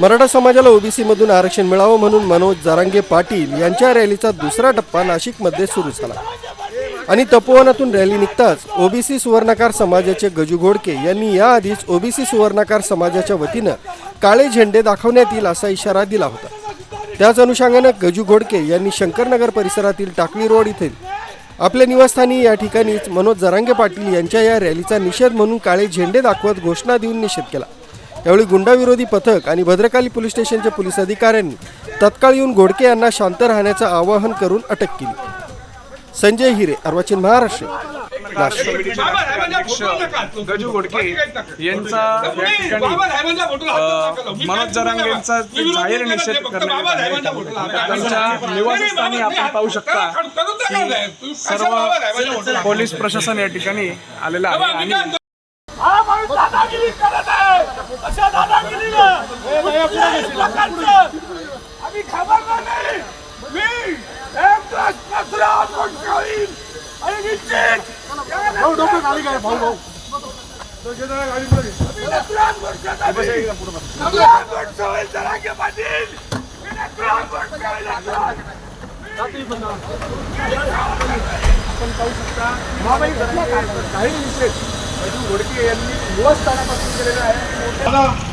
मराठा समाजाला ओबीसी मधून आरक्षण मिळावं म्हणून मनोज जारांगे पाटील यांच्या रॅलीचा दुसरा टप्पा नाशिकमध्ये सुरू झाला. आणि तपोवनातून रॅली निघताच ओबीसी सुवर्णकार समाजाचे गजू घोडके यांनी याआधीच ओबीसी सुवर्णकार समाजाच्या वतीनं काळे झेंडे दाखवण्यात येईल असा इशारा दिला होता. त्याच अनुषंगानं गजू घोडके यांनी शंकरनगर परिसरातील टाकळी रोड येथील आपल्या निवासस्थानी या ठिकाणीच मनोज जरांगे पाटील यांच्या या रॅलीचा निषेध म्हणून काळे झेंडे दाखवत घोषणा देऊन निषेध केला. यावेळी गुंडाविरोधी पथक आणि भद्रकाली पोलीस स्टेशनच्या पोलीस अधिकाऱ्यांनी तत्काळ येऊन घोडके यांना शांत राहण्याचं आवाहन करून अटक केली. संजय हिरे अर्वाचीन महाराष्ट्र गजू घोडके यांचा या ठिकाणी मनोज जरांगे यांचा जाहीर निषेध त्यांच्या निवासस्थानी आपण पाहू शकता की सर्व पोलीस प्रशासन या ठिकाणी आलेलं आहे आणि हा दादागिरी करत आहे अशा दादागिरीला दिवस पत्र कोणताही आणि निश्चित भाऊ डोकं खाली काय भाऊ भाऊ काही विशेष घोडके यांनी निवासस्थानापासून केलेलं आहे